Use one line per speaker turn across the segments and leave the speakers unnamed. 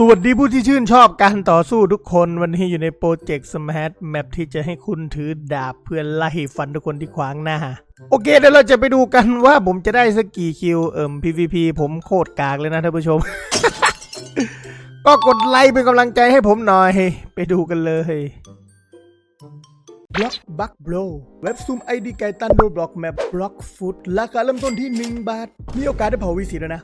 สวัสดีผู้ที่ชื่นชอบการต่อสู้ทุกคนวันนี้อยู่ในโปรเจกต์สมาร์ทแมปที่จะให้คุณถือดาบเพื่อไล่ฟันทุกคนที่ขวางหน้า โอเคเดี๋ยวเราจะไปดูกันว่าผมจะได้สักกี่คิว เอิ่ม PVP ผมโคตรกากเลยนะท่านผู้ชม ก็กดไลค์เป็นกำลังใจให้ผมหน่อย ไปดูกันเลยบล็อกบักโบรเว็บซูมไอดีไก่ตันโดบล็อกแมปบล็อกฟุตราคาเริ่มต้นที่ 1 บาท มีโอกาสได้เผาวีสีแล้วนะ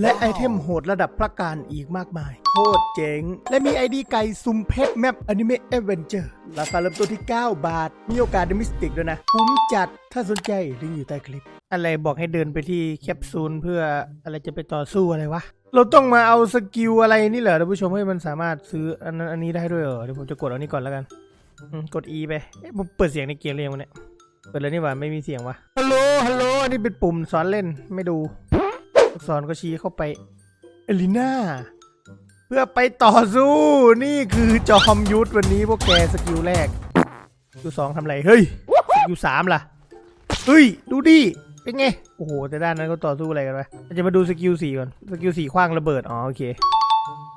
และไอเทมโหดระดับพระการอีกมากมาย โคตรเจ๋ง และมีไอดีไก่ซุมเพชรแมปอนิเมะเอเวนเจอร์ราคาเริ่มต้นที่ 9 บาท มีโอกาสได้มิสติกด้วยนะคุ้มจัดถ้าสนใจลิงก์อยู่ใต้คลิป อะไรบอกให้เดินไปที่แคปซูลเพื่ออะไรจะไปต่อสู้อะไรวะ เราต้องมาเอาสกิลอะไรนี่เหรอท่านผู้ชมให้มันสามารถซื้ออันนั้นอันนี้ได้ด้วยเหรอเดี๋ยวผมจะกดอันนี้ก่อนแล้วกันอืมกด E ไปเอ๊ะผมเปิดเสียงในเกมเรียงวันเนี้ยเปิดแล้วนี่หว่าไม่มีเสียงวะฮัลโหลฮัลโหลอันนี้เป็นปุ่มสอนเล่นไม่ดูลู กศรก็ชี้เข้าไป เอลิน่า เพื่อไปต่อสู้ นี่คือจอมยุทธวันนี้พวกแกสกิลแรกสกิลสองทำไร เฮ้ย สกิลสามล่ะ เฮ้ย ดูดิ เป็นไง โอ้โห แต่ด้านนั้นก็ต่อสู้อะไรกันวะเราจะมาดูสกิลสี่ก่อน สกิลสี่คว้างระเบิด อ๋อ โอเค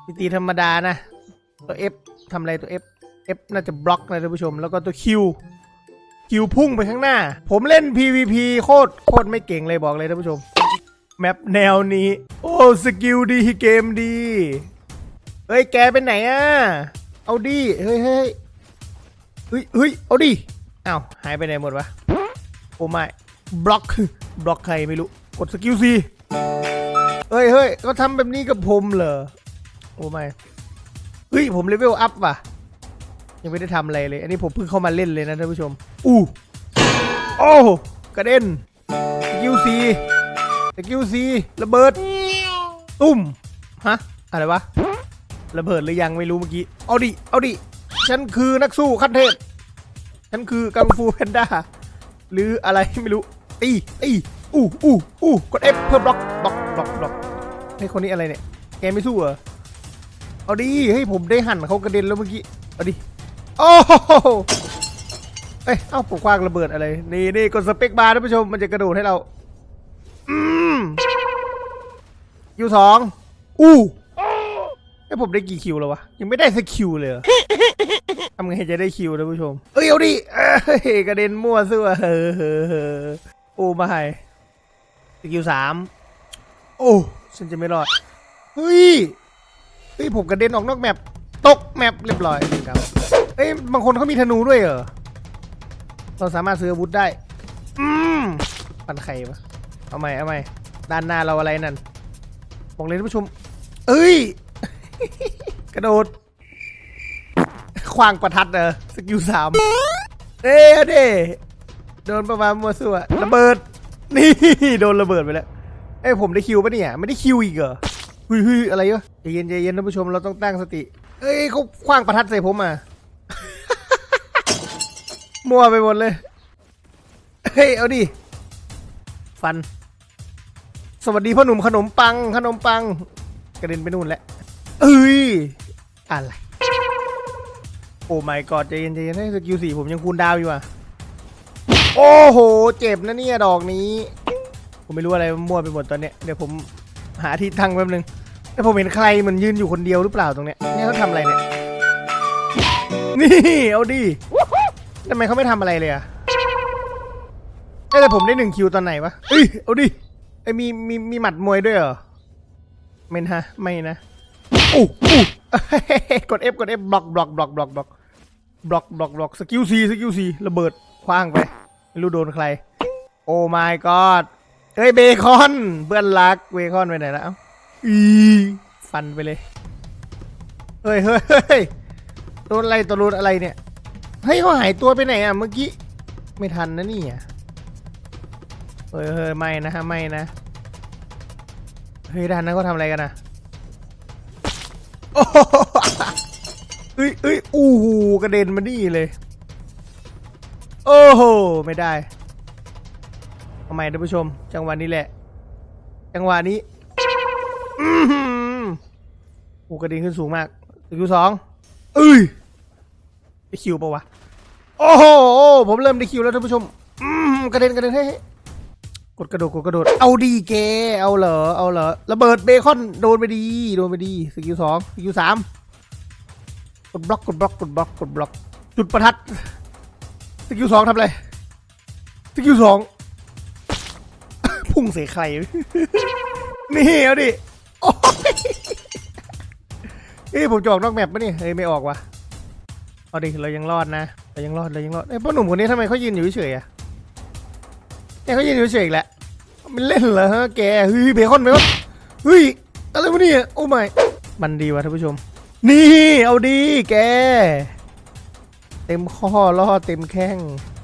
ตีตีธรรมดานะ ตัว F ทำอะไรตัว F F น่าจะบล็อกนะท่านผู้ชม แล้วก็ตัว Q คิวพุ่งไปข้างหน้า ผมเล่น PVP โคตรโคตรไม่เก่งเลยบอกเลยท่านผู้ชม แมปแนวนี้ โอ้สกิลดีเกมดี เฮ้ยแกเป็นไหนอะ เอาดิ เฮ้ยเฮ้ยเฮ้ยเฮ้ยเอาดิอ้าวหายไปไหนหมดวะ โอ้ไม่บล็อกบล็อกใครไม่รู้ กดสกิลซีเฮ้ยเฮ้ยก็ทำแบบนี้กับผมเหรอ โอ้ไม่เฮ้ยผมเลเวลอัพว่ะ ยังไม่ได้ทำอะไรเลย อันนี้ผมเพิ่งเข้ามาเล่นเลยนะท่านผู้ชม อู้ โอ้ กระเด็นสกิลซี สกิลซีระเบิด ตุ้ม ฮะ อะไรวะ ระเบิดหรือยังไม่รู้เมื่อกี้ เอาดิ เอาดิ ฉันคือนักสู้ขั้นเทพ ฉันคือกังฟูแพนด้า หรืออะไรไม่รู้ ตี ตี อู้อู้อู้กด F เพื่อบล็อก บล็อก บล็อก บล็อกให้คนนี้อะไรเนี่ย แกไม่สู้เหรอ เอาดิ ให้ผมได้หั่นเขากระเด็นแล้วเมื่อกี้ เอาดิ โอ้โหเอ้ย เอ้าผมคว้างระเบิดอะไร นี่นี่กดสเปคบาร์ท่านผู้ชม มันจะกระโดดให้เรา อืม ยูสองอู้ไอ้ผมได้กี่คิวแล้ววะ ยังไม่ได้สักคิวเลยเหรอทำไงจะได้คิวท่านผู้ชม เอ้ยเอาดิกระเด็นมั่วซั่วเฮ้อเฮ้อเฮ้อโอ้มาให้สกิลสามโอ้ฉันจะไม่รอด เฮ้ยเฮ้ยผมกระเด็นออกนอกแมปตกแมปเรียบร้อยครับเอ้ยบางคนเขามีธนูด้วยเหรอ เราสามารถซื้ออาวุธได้ อืมปันไข่ปะเอาใหม่เอาใหม่ด้านหน้าเราอะไรนั่น บอกเลยท่านผู้ชม เอ้ย กระโดดควางประทัดเออสกิลสามเด้เด้โดนประมาณมัวสั่วระเบิด นี่โดนระเบิดไปแล้วเอ้ยผมได้คิวปะเนี่ยไม่ได้คิวอีกเหรอฮ้ยเฮ้ยอะไรวะใจเย็นใจเย็นท่านผู้ชมเราต้องตั้งสติ เอ้ยเขาคว้างประทัดใส่ผมอะมั่วไปหมดเลย เฮ้ยเอาดิ ฟัน สวัสดีพ่อหนุ่มขนมปังขนมปัง กระเด็นไปนู่นแล้วเอ้ยอะไรโอ้ไม่กอดใจเย็นใจเย็นให้สกิลสี่ผมยังคูณดาวอยู่อะโอ้โห เจ็บนะเนี่ยดอกนี้ ผมไม่รู้อะไรมั่วไปหมดตอนเนี้ยเดี๋ยวผมหาที่ตั้งแป๊บนึงแต่ผมเห็นใครมันยืนอยู่คนเดียวหรือเปล่าตรงเนี้ยเนี่ยเขาทำอะไรเนี่ยนี่เอาดิทำไมเขาไม่ทำอะไรเลยอะเอ้แต่ผมได้หนึ่งคิวตอนไหนวะเอ้ยเอาดิ ไอยมีมีมีหมัดมวยด้วยเหรอไม่นะไม่นะอู้อู้ กด F กด F บล็อกบล็อกบล็อกบล็อกบล็อกบล็อกบล็อกบล็อกสกิลซีสกิลซีระเบิดคว้างไปไม่รู้โดนใคร โอ้ my god เอ้ยเบคอนเพื่อนรักเบคอนไปไหนแล้วเอ้าอีฟันไปเลยเฮ้ยเฮ้ยเฮ้ยโดนอะไรตัวโดนอะไรเนี่ยเฮ้ยเขาหายตัวไปไหนอะเมื่อกี้ไม่ทันนะนี่อะ เฮ้ยเฮ้ยไม่นะฮะไม่นะเฮ้ยด้านนั้นเขาทำอะไรกันนะโอ้โหเอ้ยเอ้ยอู้หูกระเด็นมานี่เลย โอ้โห ไม่ได้ทำไมท่านผู้ชม จังหวะนี้แหละ จังหวะนี้อือหือโอ้กระเด็นขึ้นสูงมากสกิลสองเอ้ยได้คิวปะวะ โอ้โห ผมเริ่มได้คิวแล้วท่านผู้ชมอืมกระเด็นกระเด็นเฮ้ ดกระโดดกดกระโดด เอาดีเก เอาเหรอ เอาเหรอ ระเบิดเบคอนโดนไปดี โดนไปดี สกิลสองสกิลสามกดบล็อก กดบล็อก กดบล็อก กดบล็อก จุดประทัด สกิลสองทำอะไร สกิลสองพุ่งใส่ใคร นี่เอาดิเอ้ผมจะออกนอกแมปปะนี่เฮ้ยไม่ออกว่ะ เอาดิ เรายังรอดนะ เรายังรอด เรายังรอดเอ้พ่อหนุ่มคนนี้ทำไมเขายืนอยู่เฉยอะ เนี่ยเขายืนอยู่เฉยอีกแหละมันเล่นเหรอฮะแกเฮ้ยเบคอนเบคอนเฮ้ยอะไรวะเนี่ยโอ้ไม่มันดีวะท่านผู้ชม นี่เอาดีแก เต็มข้อล่อเต็มแข้ง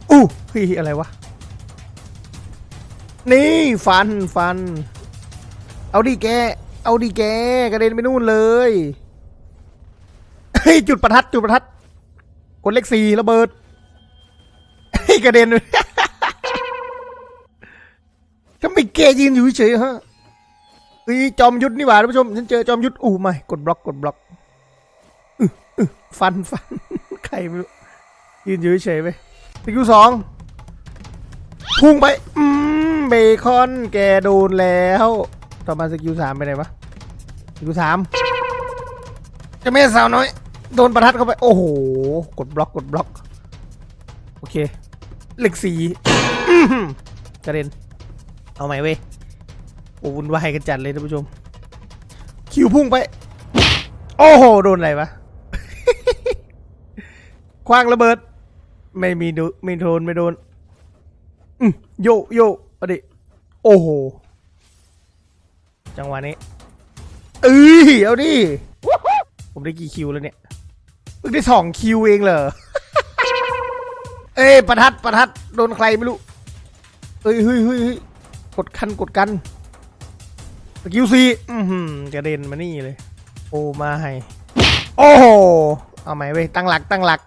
อู้เฮ้ยอะไรวะนี่ฟันฟัน เอาดีแก เอาดีแกกระเด็นไปนู่นเลยเฮ้ยจุดประทัดจุดประทัดกดเลขสี่ระเบิดเฮ้ยกระเด็น ทำไมแกยืนอยู่เฉยฮะเฮ้ยจอมยุทธนี่หว่าท่านผู้ชมฉันเจอจอมยุทธอู้ไม่กดบล็อกกดบล็อกออฟันฟันใครไม่รู้ยืนอยู่เฉยไปสกิลสองพุ่งไปอืมเบคอนแกโดนแล้ว ต่อมาสกิลสามไปไหนวะสกิลสามจะแม่สาวน้อยโดนประทัดเข้าไป โอ้โห กดบล็อกกดบล็อก โอเค เหล็กสีกระเด็น เอาใหม่เว้ยโอ้วุ่นวายกันจัดเลยท่านผู้ชม คิวพุ่งไป โอ้โห โดนอะไรวะคว้างระเบิด ไม่มีดูไม่โดน ไม่โดนอืมโยโยอาดิโอ้โห จังหวะนี้เอ้ยเอาดิ ผมได้กี่คิวแล้วเนี่ยเพิ่งได้สองคิวเองเหรอ เอ้ยประทัดประทัด โดนใครไม่รู้เฮ้ยเฮ้ยเฮ้ย กดคันกดกันสกิลซีอือหือกระเด็นมานี่เลย โอ้มาให้ โอ้โห เอาใหมเว้ย ตั้งหลักตั้งหลัก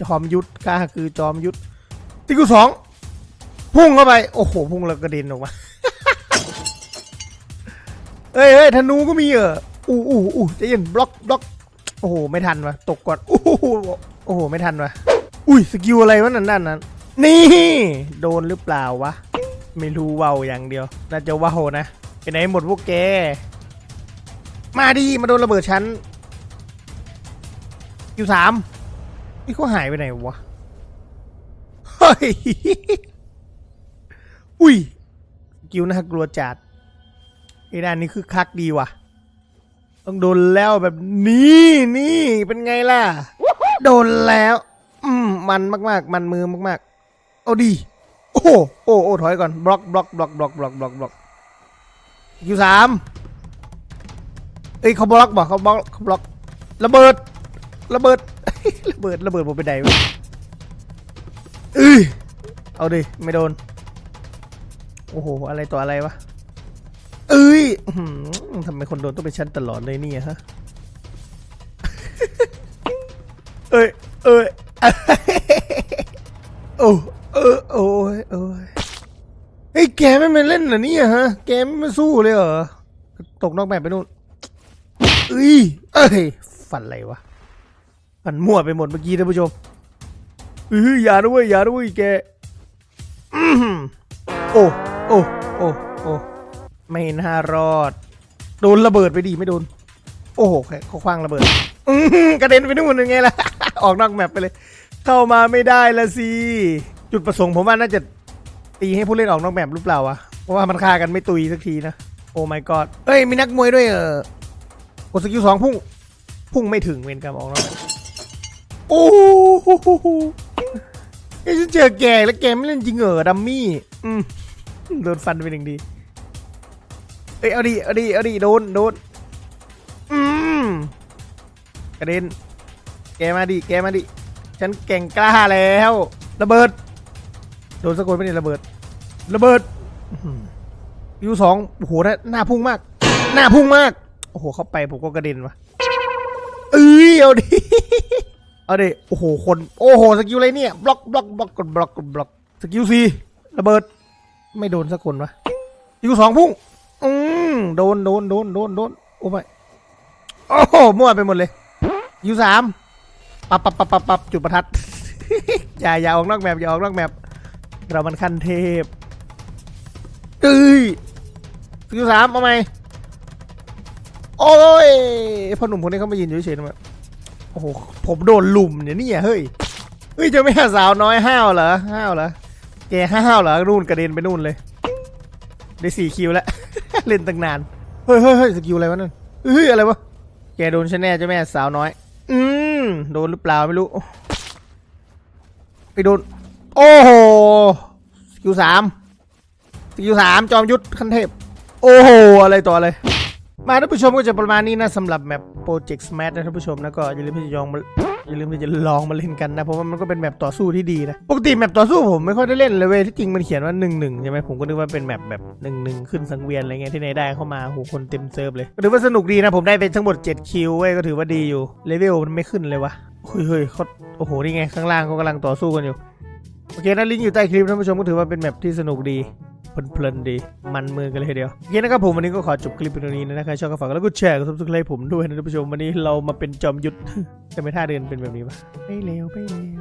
จอมยุทธก็คือจอมยุทธสกิลสองพุ่งเข้าไป โอ้โห พุ่งแล้วกระเด็นออกมาเอ้ยเอ้ยธนูก็มีเหรออู้อู้อู้ใจเย็นบล็อกบล็อก โอ้โห ไม่ทันวะตกก่อนโอ้โหโอ้โห ไม่ทันวะอุ้ย สกิลอะไรวะนั่นนั่นนั่นนี่ โดนหรือเปล่าวะ ไม่รู้เว้าอย่างเดียว น่าจะเว้านะไปไหนหมดพวกแก มาดีมาโดนระเบิดชั้นคิวสามนี่เขาหายไปไหนวะ เฮ้ย อุ้ยกิลน่ากลัวจัดไอ้ด้านนี้คือคักดีว่ะ ต้องโดนแล้วแบบนี้นี่เป็นไงล่ะ โดนแล้ว อืมมันมาก ๆ มันมือมาก ๆ เอาดี โอ้โอ้โอ้ถอยก่อนบล็อกบล็อกบล็อกบล็อกบล็อกบล็อกบล็อกคิวสามเอ้ยเขาบล็อกบอกเขาบล็อกเขาบล็อกระเบิดระเบิดระเบิดระเบิดผมไปไหนวะเอ้ยเอาดิไม่โดนโอ้โหอะไรต่ออะไรวะเอ้ยทำไมคนโดนต้องเป็นชั้นตลอดเลยเนี่ยฮะเอ้ยเอ้ยโอ้ ออโอ้ยโอ้ยเฮ้แกไม่มาเล่นเหรอเนี่ยฮะ แกไม่มาสู้เลยเหรอ ตกนอกแบบไปนู่นเอ้ยเอ้ยฝันอะไรวะ ฝันมั่วไปหมดเมื่อกี้ท่านผู้ชมเอ้ยอย่าด้วยอย่าด้วยแกอื้อหือโอ้โอ้โอ้โอ้ไม่น่ารอด โดนระเบิดไปดีไม่โดน โอ้โหเขาคว้างระเบิดกระเด็นไปนู่นยังไงล่ะ ออกนอกแมปไปเลย เข้ามาไม่ได้ละสิ จุดประสงค์ผมว่าน่าจะตีให้ผู้เล่นออกนอกแมปหรือเปล่าวะ เพราะว่ามันฆ่ากันไม่ตุยสักทีนะ โอ้ my god เอ้ย มีนักมวยด้วยเออกดสกิลสองพุ่ง พุ่งไม่ถึงเวนกรรมออกนอกแมปโอ้โหไอ้ฉันเจอแกแล้วแกไม่เล่นจริงเหรอดัมมี่ อืมโดนฟันไปหนึ่งดี เอ้ยเอาดิเอาดิเอาดิโดนโดน อืมกระเด็น แกมาดิ แกมาดิ ฉันเก่งกล้าแล้ว ระเบิด โดนสะกดไม่ได้ระเบิด ระเบิดยูสองโอ้โหนะหน้าพุ่งมาก หน้าพุ่งมาก โอ้โห เข้าไปผมก็กระเด็นวะเอ้ยเอาดิ เอาดิ โอ้โห คน โอ้โห สกิลอะไรเนี่ย บล็อก บล็อก บล็อกกดบล็อกกดบล็อก สกิลซีระเบิด ไม่โดนสักคนวะยูสองพุ่ง อืมโดน โดน โดน โดน โดน โอ้ไม่โอ้โห มั่วไปหมดเลยยูสามปับปับปับปับปับจุดประทัด อย่าอย่าออกนอกแมปอย่าออกนอกแมป เรามันขั้นเทพเอ้ยสกิลสามเอาไหมโอ้ยพ่อหนุ่มคนนี้เขามายืนอยู่เฉยๆทำไมโอ้โห ผมโดนลุมเนี่ยนี่เฮ้ย เฮ้ยเจะไม่หาสาวน้อยห้าวเหรอ ห้าวเหรอ แกห้าวเหรอ นู่นกระเด็นไปนู่นเลย ได้สี่คิวแล้ว เล่นตั้งนาน เฮ้ยเฮ้ยเฮ้ยสกิลอะไรวะนั่นเฮ้ยอะไรวะ แกโดนฉันแน่เจ้าแม่สาวน้อย อืมโดนหรือเปล่าไม่รู้ ไปโดน โอ้โหสกิลสามสกิลสามจอมยุทธขั้นเทพ โอ้โห อะไรต่ออะไร มาท่านผู้ชมก็จะประมาณนี้นะสำหรับแมปโปรเจกต์สมาร์ทนะท่านผู้ชมนะก็อย่าลืมที่จะยองมาอย่าลืมที่จะลองมาเล่นกันนะเพราะว่ามันก็เป็นแมปต่อสู้ที่ดีนะปกติแมปต่อสู้ผมไม่ค่อยได้เล่นเลยเว้ยที่จริงมันเขียนว่า1นึใช่ไหมผมก็นึกว่าเป็นแมปแบบ1นึขึ้นสังเวียนอะไรเงี้ยที่ไหนได้เข้ามาโหคนเต็มเซิร์ฟเลยก็ถือว่าสนุกดีนะผมได้ไปทั้งหมด7คิวเว้ยก็ถือว่าดีอยู่เลเวลมันไม่ขึ้นเลยวะเฮ้ยเฮ้ยเขาโอ้โหนี่ไงข้างล่างเขากำลังต่อสู้กันอยู่ โอเคนะลิงก์อยู่ใต้คลิปท่านผู้ชมก็ถือว่าเป็นแมปที่สนุกดีเพลินๆดี มันมือกันเลยทีเดียวโอเคนะครับผมวันนี้ก็ขอจบคลิปเพียงเท่านี้นะใครชอบก็ฝากแล้วก็แชร์กับซับสไครต์ผมด้วยนะท่านผู้ชมวันนี้เรามาเป็นจอมยุทธจะไม่ท่าเดินเป็นแบบนี้ปะไม่เลวไม่เลว